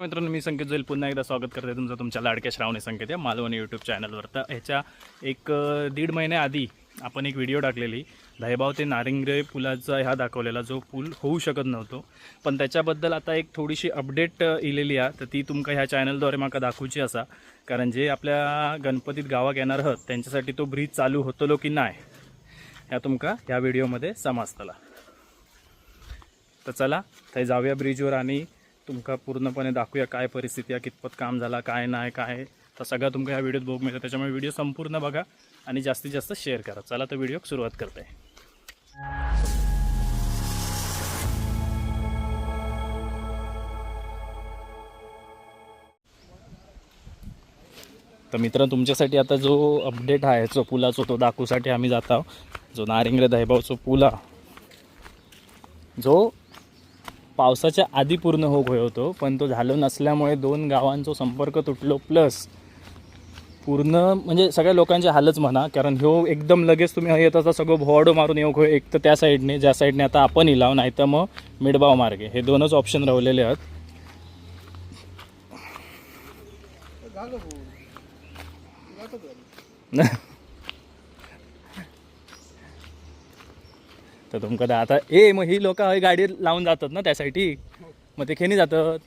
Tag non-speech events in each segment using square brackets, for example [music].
मित्रांनो मी संकेत जोईल. पुन्हा एकदा स्वागत करते तुमचं तुमच्या लाडक्या श्रावणी संकेत या मालवणी यूट्यूब चॅनलवर तर ह्याच्या एक दीड महिन्याआधी आपण एक व्हिडिओ टाकलेली. दहेबाव ते नारिंगरे पुलाचा ह्या दाखवलेला जो पूल होऊ शकत नव्हतो. पण त्याच्याबद्दल आता एक थोडीशी अपडेट इलेली आहे तर ती तुमका ह्या चॅनलद्वारे माका दाखवची असा. कारण जे आपल्या गणपतीत गावाक येणार आहात त्यांच्यासाठी तो ब्रिज चालू होतलो की नाही ह्या तुमका ह्या व्हिडिओमध्ये समजतला. तर चला थंय जाऊया ब्रिजवर आणि तुमका पूर्णपणे दाखवूया काय परिस्थिती आहे कितपत काम झाला काय नाही काय. तर सगळं तुमका ह्या व्हिडिओत बघू मिळतं. त्याच्यामुळे व्हिडिओ संपूर्ण बघा आणि जास्तीत जास्त शेअर करा. चला तर व्हिडिओ सुरुवात करते. तर मित्र तुमच्यासाठी आता जो अपडेट आहे जो पुलाचो तो दाखवूसाठी आम्ही जात आहोत. जो नारिंगरे दहेबावचा पुला जो पावसाच्या आधी पूर्ण होत होतो पण तो झालो नसल्यामुळे दोन गावांचा संपर्क तुटलो प्लस पूर्ण म्हणजे सगळ्या लोकांचे हालच म्हणा कारण ह्यो एकदम लगेच तुम्ही येत असता सगळं भोवाडो मारून येऊ एक तर त्या साईडने ज्या साईडने आता आपण इलाव नाही तर मग मिडबाव मार्गे. हे दोनच ऑप्शन राहिलेले आहेत. [laughs] तर तुमका आता ए मग ही लोक गाडी लावून जातात ना त्यासाठी. मग ते खेनी जातात.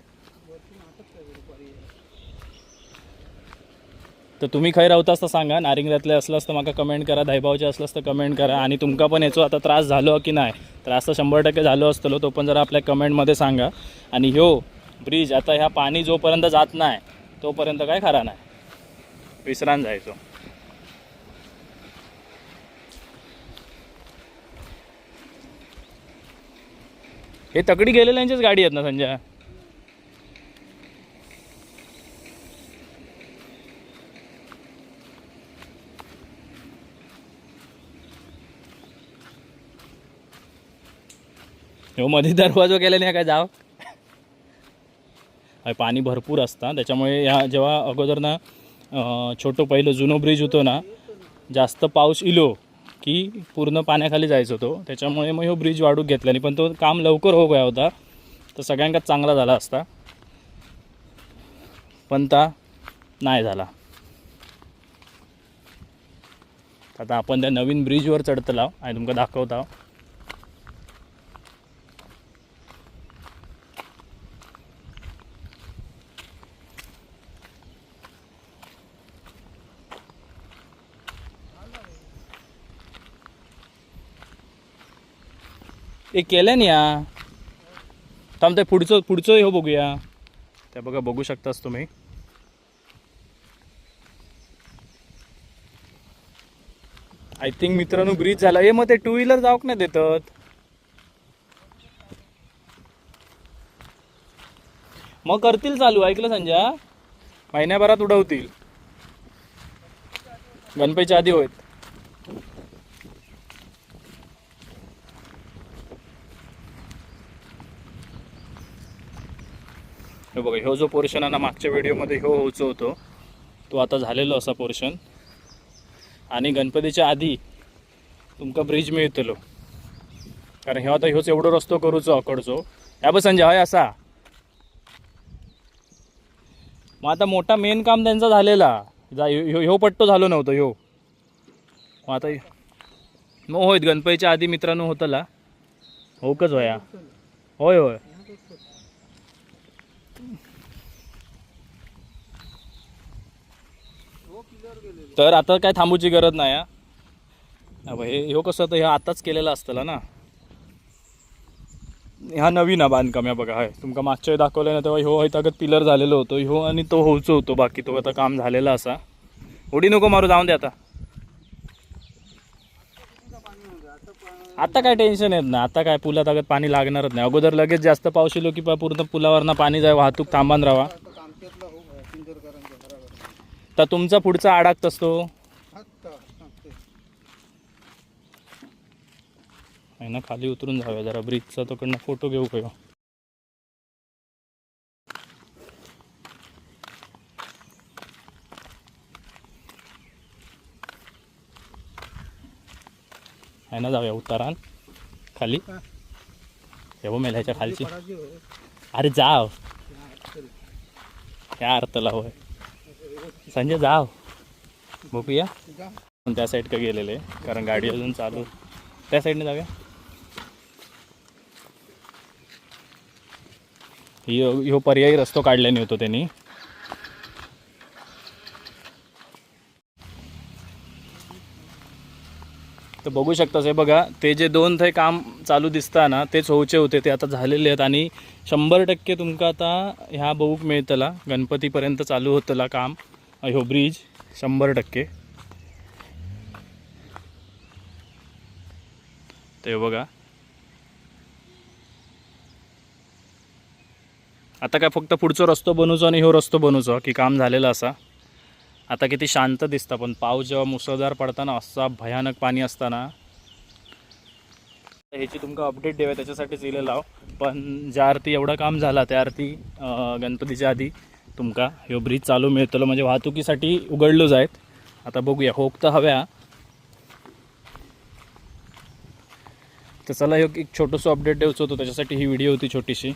तर तुम्ही खंय रावतास तर सांगा. नारिंगऱ्यातले असलं असतं म्हाका कमेंट करा. धायबावचे असलं असतं कमेंट करा. आणि तुमका पण याचो आता त्रास झालो की नाही? त्रास तर शंभर टक्के झालो असतलो तो पण जरा आपल्या कमेंटमध्ये सांगा. आणि ह्यो ब्रिज आता ह्या पाणी जोपर्यंत जात नाही तोपर्यंत काय खरा नाही? विसरान जायचो. हे तकडी गेलेल्यांचीच गाडी आहेत ना संजय? हो मध्ये दरवाजा केला नाही काय जाव? पाणी भरपूर असतं त्याच्यामुळे ह्या जेव्हा अगोदर ना छोटं पहिलं जुनो ब्रिज होतो ना जास्त पाऊस इलो. की पूर्ण पाण्याखाली जायचं होतो. त्याच्यामुळे मग हो ब्रिज वाढूक घेतला आणि पण तो काम लवकर हो गया होता. तर सगळ्यांकाच चांगला झाला असता. पण ता नाही झाला. आता आपण त्या नवीन ब्रिजवर चढतला आणि तुमका दाखवता हे केलं या. थांब ते पुढचं पुढचं हो बघूया. त्या बघा बघू शकतास तुम्ही. आय थिंक मित्रांनो ब्रिज झाला. हे मग ते टू व्हीलर जाऊक नाही देतात? मग करतील चालू. ऐकलं संजय महिन्याभरात उडवतील. गणपतीच्या आधी होत हे बघा ह्यो जो पोर्शन आहे ना मागच्या व्हिडिओमध्ये ह्यो होचो होतो तो आता झालेलो असा पोर्शन आणि गणपतीच्या आधी तुमका ब्रिज मिळतलो. कारण ह्यो आता ह्योच एवढो रस्तो करूचो अकडचो ह्या बस संजय हय असा. मग आता मोठा मेन काम त्यांचा झालेला. जा ह्यो ह्यो पट्टो झालो नव्हतो ह्यो. मग आता मग होय गणपतीच्या आधी मित्रांनो होतला. होकच होया होय होय. तर आता काय थांबूची गरज नाही हा. हे ह्यो कसं तर ह्या आताच केलेला असतला ना. ह्या नवीन हा बांधकाम या बघा हाय. तुमका मागच्या वेळी दाखवलं ना तेव्हा ह्यो हयतागत पिलर झालेलो होतो ह्यो आणि तो होऊचो होतो बाकी तो आता काम झालेला असा. उडी नको मारू जाऊन दे आता. आता काय टेन्शन येत ना आता काय पुलात अगत पाणी लागणारच नाही. अगोदर लगेच जास्त पाऊस येलो की पूर्ण पुलावरनं पाणी जाय वाहतूक थांबान राहा तर तुमचा पुढचा आडाक असतो आहे ना खाली उतरून जाऊया जरा. ब्रिजचा तोकडनं फोटो घेऊ का आहे ना जाऊया उतारान. खाली. हे बघ मेल्याच्या खालची. अरे जाव. काय अर्थला होय. संजय जाव. बघूया. पण त्या साईड का गेलेले कारण गाडी अजून चालू. त्या साईडने जाऊया. ह्यो ह्यो पर्यायी रस्तो काढल्याने होतो त्यांनी. तर बघू शकतास हे बघा ते जे दोन थंय काम चालू दिसता ना तेच होऊचे होते ते आता झालेले आहेत. आणि शंभर टक्के तुमका आता ह्या बघूक मिळतला गणपतीपर्यंत चालू होतला काम ह्यो ब्रिज शंभर टक्के. ते बघा. आता काय फक्त पुढचो रस्तो बनवचो आणि ह्यो रस्तो बनवचो की काम झालेलं असा. आता किती शांत दिसतं पण पाऊस जेव्हा मुसळधार पडताना असा भयानक पाणी असताना ह्याची तुमका अपडेट देऊया त्याच्यासाठीच इले आहो पण ज्या अर्थी एवढं काम झालं त्या अर्थी गणपतीच्या आधी तुमका ह्यो ब्रिज चालू मिळतलो म्हणजे वाहतुकीसाठी उघडलो जायत. आता बघूया होक तर हव्या. तर चला ह्यो एक छोटंसं अपडेट द्यायचं होतं त्याच्यासाठी ही व्हिडिओ होती छोटीशी.